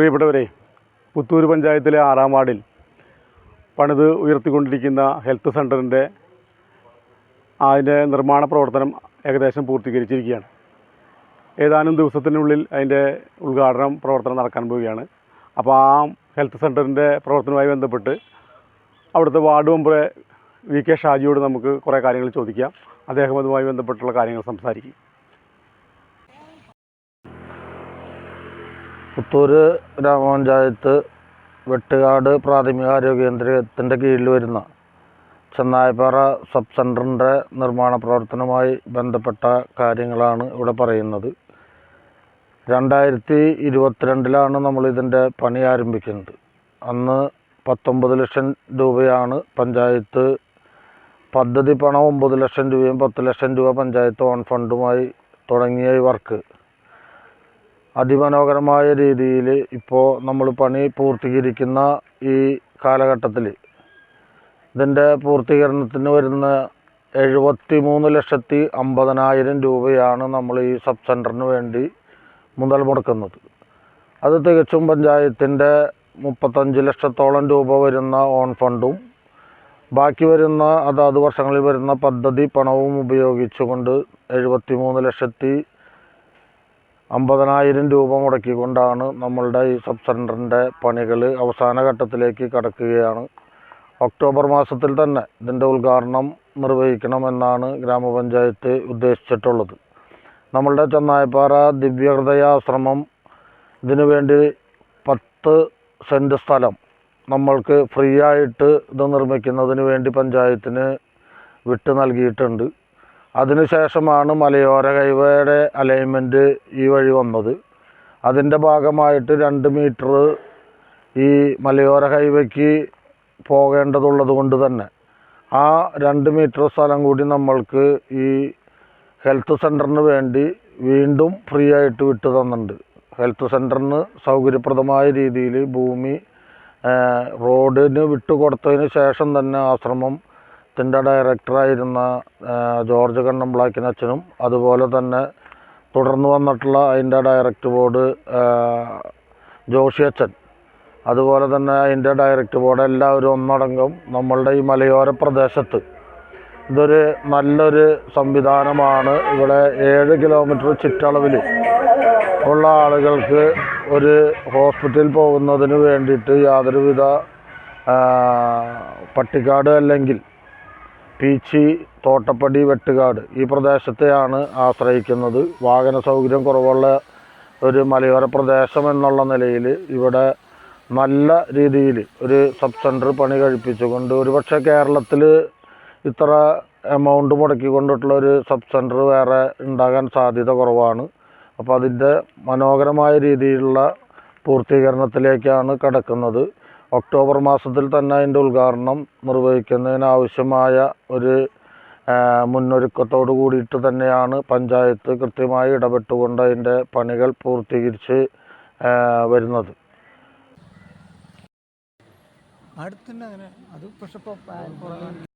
പ്രിയപ്പെട്ടവരെ പുത്തൂർ പഞ്ചായത്തിലെ ആറാം വാർഡിൽ പണിത് ഉയർത്തിക്കൊണ്ടിരിക്കുന്ന ഹെൽത്ത് സെന്ററിന്റെ അതിന്റെ നിർമ്മാണ പ്രവർത്തനം ഏകദേശം പൂർത്തീകരിച്ചിരിക്കുകയാണ്. ഏതാനും ദിവസത്തിനുള്ളിൽ അതിന്റെ ഉദ്ഘാടനം പ്രവർത്തനം നടക്കാൻ പോവുകയാണ്. അപ്പോൾ ആ ഹെൽത്ത് സെന്ററിന്റെ പ്രവർത്തനവുമായി ബന്ധപ്പെട്ട് അവിടുത്തെ വാർഡ് മെമ്പറെ വി കെ ഷാജിയോട് നമുക്ക് കുറേ കാര്യങ്ങൾ ചോദിക്കാം. അദ്ദേഹം അതുമായി ബന്ധപ്പെട്ടുള്ള കാര്യങ്ങൾ സംസാരിക്കും. പുത്തൂർ ഗ്രാമപഞ്ചായത്ത് വെട്ടുകാട് പ്രാഥമിക ആരോഗ്യ കേന്ദ്രത്തിന്റെ കീഴിൽ വരുന്ന ചെന്നായപ്പാറ സബ് സെന്ററിന്റെ നിർമ്മാണ പ്രവർത്തനവുമായി ബന്ധപ്പെട്ട കാര്യങ്ങളാണ് ഇവിടെ പറയുന്നത്. രണ്ടായിരത്തി ഇരുപത്തിരണ്ടിലാണ് നമ്മൾ ഇതിന്റെ പണി ആരംഭിക്കുന്നത്. അന്ന് പത്തൊമ്പത് ലക്ഷം രൂപയാണ് പഞ്ചായത്ത് പദ്ധതി പണം ഒമ്പത് ലക്ഷം രൂപയും പത്ത് ലക്ഷം രൂപ പഞ്ചായത്ത് ഓൺ ഫണ്ടുമായി തുടങ്ങിയ ഈ വർക്ക്. അതിമനോഹരമായ രീതിയിൽ ഇപ്പോൾ നമ്മൾ പണി പൂർത്തീകരിക്കുന്ന ഈ കാലഘട്ടത്തിൽ. ഇതിന്റെ പൂർത്തീകരണത്തിന് വരുന്ന എഴുപത്തി മൂന്ന് ലക്ഷത്തി അമ്പതിനായിരം രൂപയാണ് നമ്മൾ ഈ സബ് സെന്ററിന് വേണ്ടി മുതൽ മുടക്കുന്നത്. അത് തികച്ചും പഞ്ചായത്തിന്റെ മുപ്പത്തഞ്ച് ലക്ഷത്തോളം രൂപ വരുന്ന ഓൺ ഫണ്ടും ബാക്കി വരുന്ന അതാത് വർഷങ്ങളിൽ വരുന്ന പദ്ധതി പണവും ഉപയോഗിച്ചുകൊണ്ട് എഴുപത്തി മൂന്ന് ലക്ഷത്തി അമ്പതിനായിരം രൂപ മുടക്കിക്കൊണ്ടാണ് നമ്മളുടെ ഈ സബ് സെന്ററിന്റെ പണികൾ അവസാന ഘട്ടത്തിലേക്ക് കടക്കുകയാണ്. ഒക്ടോബർ മാസത്തിൽ തന്നെ ഇതിന്റെ ഉദ്ഘാടനം നിർവഹിക്കണമെന്നാണ് ഗ്രാമപഞ്ചായത്ത് ഉദ്ദേശിച്ചിട്ടുള്ളത്. നമ്മളുടെ ചെന്നായപ്പാറ ദിവ്യഹൃദയ ആശ്രമം ഇതിനു വേണ്ടി പത്ത് സെന്റ് സ്ഥലം നമ്മൾക്ക് ഫ്രീ ആയിട്ട് ഇത് നിർമ്മിക്കുന്നതിന് വേണ്ടി പഞ്ചായത്തിന് വിട്ട് നൽകിയിട്ടുണ്ട്. അതിനുശേഷമാണ് മലയോര ഹൈവേയുടെ അലൈൻമെന്റ് ഈ വഴി വന്നത്. അതിന്റെ ഭാഗമായിട്ട് രണ്ട് മീറ്റർ ഈ മലയോര ഹൈവേക്ക് പോകേണ്ടതുള്ളത് കൊണ്ട് തന്നെ ആ രണ്ട് മീറ്റർ സ്ഥലം കൂടി നമ്മൾക്ക് ഈ ഹെൽത്ത് സെന്ററിന് വേണ്ടി വീണ്ടും ഫ്രീ ആയിട്ട് വിട്ടു തന്നിട്ടുണ്ട്. ഹെൽത്ത് സെന്ററിന് സൗകര്യപ്രദമായ രീതിയിൽ ഭൂമി റോഡിന് റോഡിന് വിട്ടുകൊടുത്തതിന് ശേഷം തന്നെ ആശ്രമത്തിന്റെ ഡയറക്ടറായിരുന്ന ജോർജ് കണ്ണംബ്ലാക്കിനച്ഛനും അതുപോലെ തന്നെ തുടർന്ന് വന്നിട്ടുള്ള അതിന്റെ ഡയറക്ടർ ബോർഡ് ജോഷി അച്ഛൻ. അതുപോലെ തന്നെ അതിന്റെ ഡയറക്ടർ ബോർഡ് എല്ലാവരും ഒന്നടങ്കം നമ്മളുടെ ഈ മലയോര പ്രദേശത്ത്. ഇതൊരു നല്ലൊരു സംവിധാനമാണ്. ഇവിടെ ഏഴ് കിലോമീറ്റർ ചുറ്റളവിൽ ഉള്ള ആളുകൾക്ക് ഒരു ഹോസ്പിറ്റലിൽ പോകുന്നതിന് വേണ്ടിയിട്ട് യാതൊരുവിധ പട്ടിക്കാട് അല്ലെങ്കിൽ പീച്ചി തോട്ടപ്പടി വെട്ടുകാട് ഈ പ്രദേശത്തെയാണ് ആശ്രയിക്കുന്നത്. വാഹന സൗകര്യം കുറവുള്ള ഒരു മലയോര പ്രദേശം എന്നുള്ള നിലയിൽ ഇവിടെ നല്ല രീതിയിൽ ഒരു സബ് സെന്റർ പണി കഴിപ്പിച്ചുകൊണ്ട് ഒരുപക്ഷെ കേരളത്തിൽ ഇത്ര എമൗണ്ട് മുടക്കിക്കൊണ്ടിട്ടുള്ള ഒരു സബ് സെന്റർ വേറെ ഉണ്ടാകാൻ സാധ്യത കുറവാണ്. അപ്പോൾ അതിന്റെ മനോഹരമായ രീതിയിലുള്ള പൂർത്തീകരണത്തിലേക്കാണ് കടക്കുന്നത്. ഒക്ടോബർ മാസത്തിൽ തന്നെ അതിന്റെ ഉദ്ഘാടനം നിർവഹിക്കുന്നതിനാവശ്യമായ ഒരു മുന്നൊരുക്കത്തോടു കൂടിയിട്ട് തന്നെയാണ് പഞ്ചായത്ത് കൃത്യമായി ഇടപെട്ടുകൊണ്ട് അതിന്റെ പണികൾ പൂർത്തീകരിച്ച് വരുന്നത്. അടുത്തന്നെ അങ്ങനെ അത് പക്ഷെ